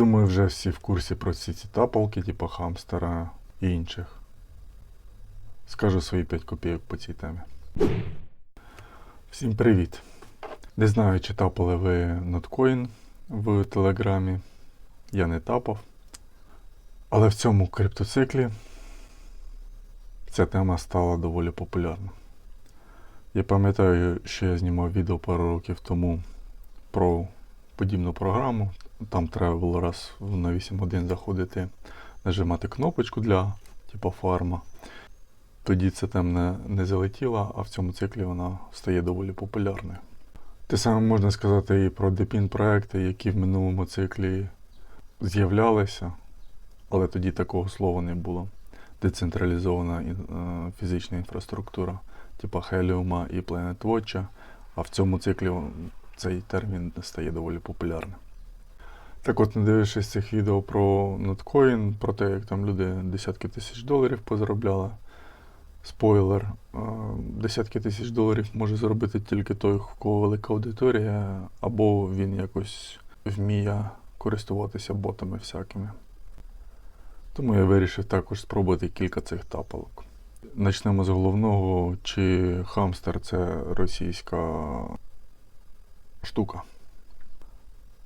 думаю, вже всі в курсі про ці ці тапалки, типу хамстера і інших. Скажу свої 5 копійок по цій темі. Всім привіт! Не знаю, чи тапали ви ноткоін в Телеграмі. Я не тапав. Але в цьому криптоциклі ця тема стала доволі популярна. Я пам'ятаю, що я знімав відео пару років тому про подібну програму. Там треба було раз на 8 годин заходити, нажимати кнопочку для типу фарма. Тоді ця тема не, не залетіла, а в цьому циклі вона стає доволі популярною. Те саме можна сказати і про депін проекти, які в минулому циклі з'являлися, але тоді такого слова не було. Децентралізована е, фізична інфраструктура, типу Helium і Planet Watch, а в цьому циклі цей термін стає доволі популярним. Так от, не дивившись цих відео про ноткоін, про те, як там люди десятки тисяч доларів позаробляли. Спойлер, е, десятки тисяч доларів може заробити тільки той, в кого велика аудиторія, або він якось вміє користуватися ботами всякими. Тому я вирішив також спробувати кілька цих тапалок. Начнемо з головного, чи хамстер це російська штука.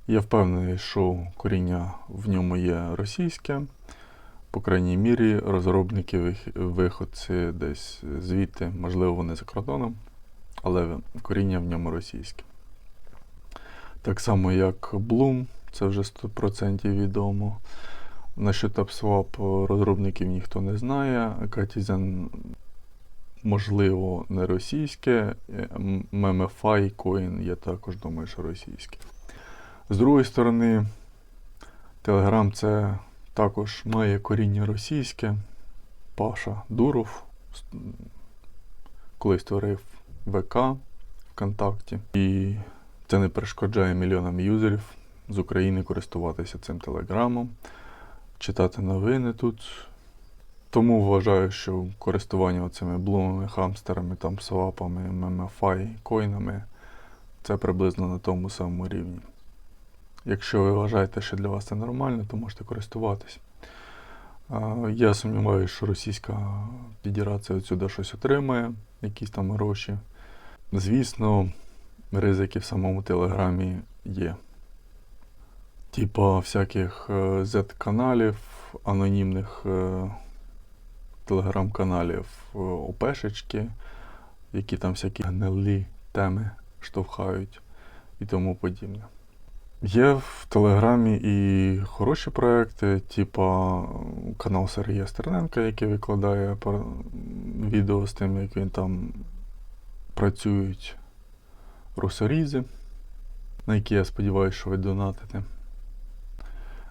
Я впевнений, що коріння в ньому є російське. По крайній мірі, розробники виходці десь звідти, можливо, вони за кордоном, але коріння в ньому російське. Так само, як Bloom, це вже 100% відомо. Насчет TapSwap розробників ніхто не знає. Katizen, можливо, не російське. MMFI Coin, я також думаю, що російське. З другої сторони, Telegram це також має коріння російське. Паша Дуров колись створив ВК ВКонтакті. І це не перешкоджає мільйонам юзерів з України користуватися цим телеграмом, читати новини тут. Тому вважаю, що користування цими блумами, хамстерами, там, свапами, MMFI, коїнами це приблизно на тому самому рівні. Якщо ви вважаєте, що для вас це нормально, то можете користуватись. Я сумніваюся, що Російська Федерація отсюди щось отримає, якісь там гроші. Звісно, ризики в самому Телеграмі є. Типа всяких е, Z-каналів, анонімних е, телеграм-каналів, е, ОПшечки, які там всякі гнилі теми штовхають і тому подібне. Є в Телеграмі і хороші проекти, типа канал Сергія Стерненка, який викладає відео з тим, як він там працюють русорізи, на які я сподіваюся, що ви донатите.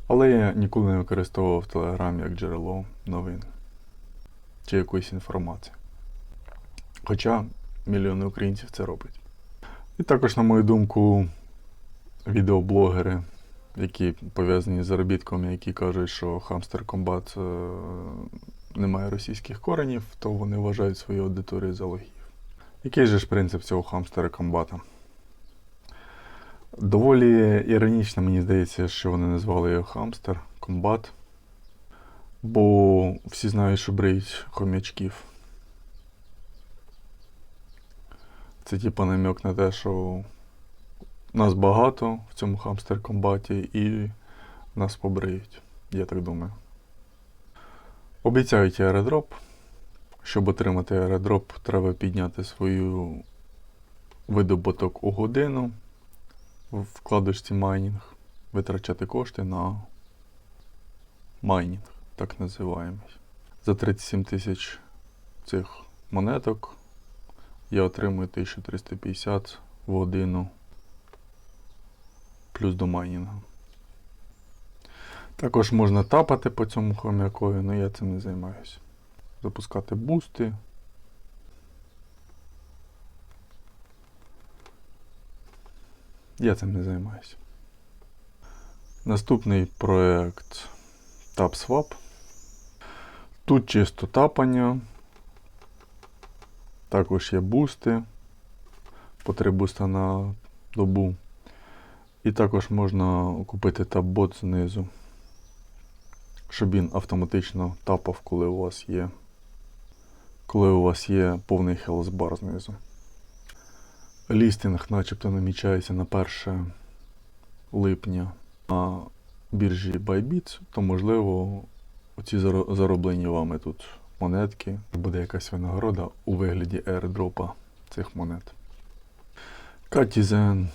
Але я ніколи не використовував Телеграм як джерело новин чи якоїсь інформації. Хоча мільйони українців це роблять. І також, на мою думку, відеоблогери, які пов'язані з заробітком, які кажуть, що Hamster Combat е, не має російських коренів, то вони вважають свою аудиторію за логів. Який же ж принцип цього Hamster Combat? Доволі іронічно, мені здається, що вони назвали його Hamster Combat, бо всі знають, що бриють хомячків. Це типа намек на те, що нас багато в цьому хамстер комбаті і нас побриють, я так думаю. Обіцяють аеродроп. Щоб отримати аеродроп, треба підняти свою видобуток у годину в вкладочці майнінг, витрачати кошти на майнінг, так називаємий. За 37 тисяч цих монеток я отримую 1350 в годину плюс до майнінгу. Також можна тапати по цьому хомякові, але я цим не займаюся. Запускати бусти. Я цим не займаюся. Наступний проект TapSwap. Тут чисто тапання. Також є бусти. По три буста на добу. І також можна купити таб-бот знизу, щоб він автоматично тапав, коли у вас є, коли у вас є повний хелсбар знизу. Лістинг начебто намічається на 1 липня на біржі Bybit, то можливо оці зароблені вами тут монетки буде якась винагорода у вигляді airdropа цих монет. Катізен.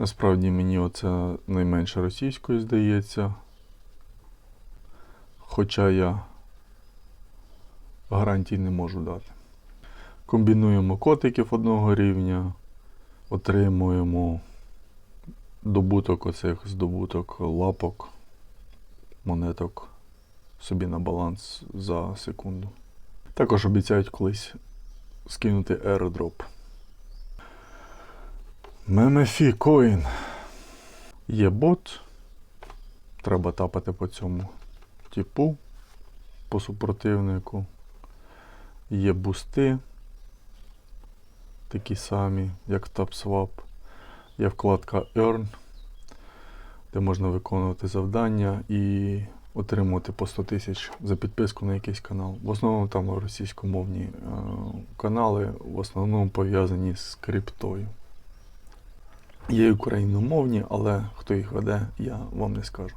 Насправді мені оце найменше російською здається. Хоча я гарантій не можу дати. Комбінуємо котиків одного рівня, отримуємо добуток оцих здобуток лапок, монеток собі на баланс за секунду. Також обіцяють колись скинути airdrop. Мемефі коін. Є бот. Треба тапати по цьому типу, по супротивнику. Є бусти. Такі самі, як TapSwap. Є вкладка Earn, де можна виконувати завдання і отримувати по 100 тисяч за підписку на якийсь канал. В основному там російськомовні е, канали, в основному пов'язані з криптою. Є україномовні, але хто їх веде, я вам не скажу.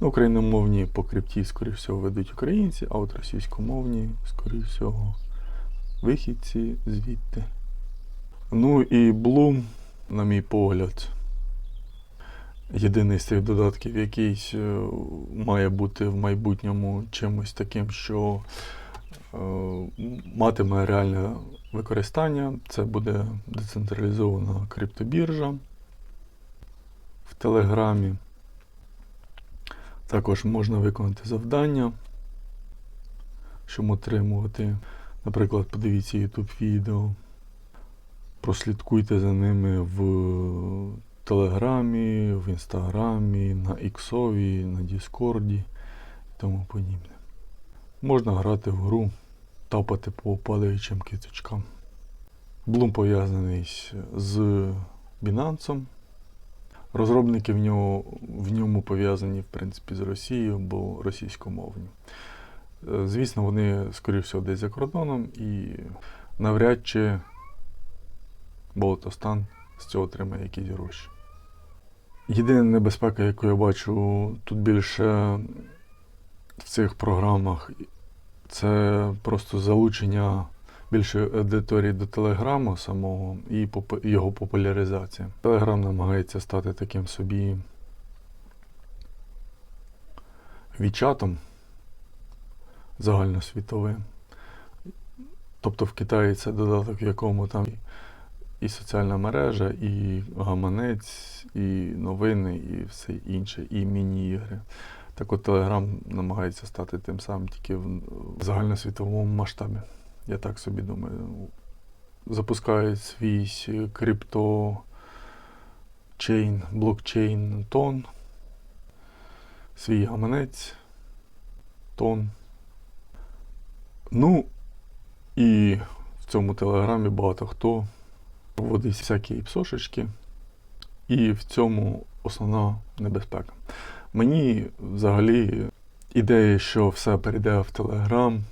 Ну, україномовні по крипті, скоріш всього, ведуть українці, а от російськомовні, скоріш всього, вихідці звідти. Ну і Bloom, на мій погляд, єдиний з цих додатків, який е, має бути в майбутньому чимось таким, що е, матиме реальне використання. Це буде децентралізована криптобіржа Телеграмі. Також можна виконати завдання, щоб отримувати. Наприклад, подивіться YouTube відео. Прослідкуйте за ними в Телеграмі, в Інстаграмі, на Іксові, на Діскорді і тому подібне. Можна грати в гру, тапати по падаючим киточкам. Блум пов'язаний з Binance. Розробники в, нього, в ньому пов'язані в принципі з Росією, бо російськомовні. Е, Звісно, вони, скоріше всього, десь за кордоном і навряд чи Болотостан з цього отримає якісь гроші. Єдина небезпека, яку я бачу тут більше в цих програмах, це просто залучення більше аудиторії до Телеграму самого і поп- його популяризація. Телеграм намагається стати таким собі вічатом загальносвітовим. Тобто в Китаї це додаток, в якому там і соціальна мережа, і гаманець, і новини, і все інше, і міні-ігри. Так от Telegram намагається стати тим самим тільки в загальносвітовому масштабі. Я так собі думаю. Запускають свій крипто чейн, блокчейн тон, свій гаманець, тон. Ну, і в цьому телеграмі багато хто вводить всякі псошечки, і в цьому основна небезпека. Мені взагалі ідея, що все перейде в Телеграм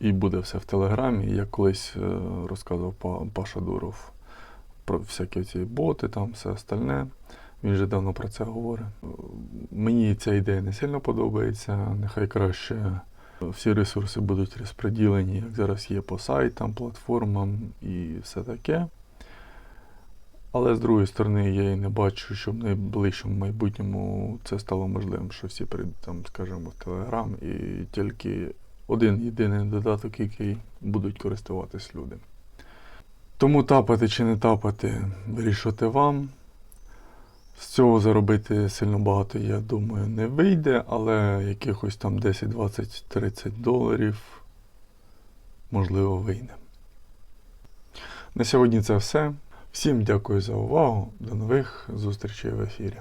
і буде все в Телеграмі, як колись е, розказував Паша Дуров про всякі ці боти, там все остальне. Він вже давно про це говорить. Е, Мені ця ідея не сильно подобається. Нехай краще всі ресурси будуть розподілені, як зараз є по сайтам, платформам і все таке. Але з другої сторони, я і не бачу, що в найближчому майбутньому це стало можливим, що всі перейдуть там, скажімо, в Телеграм і тільки один єдиний додаток, який будуть користуватись люди. Тому тапати чи не тапати, вирішувати вам. З цього заробити сильно багато, я думаю, не вийде, але якихось там 10, 20, 30 доларів можливо вийде. На сьогодні це все. Всім дякую за увагу. До нових зустрічей в ефірі.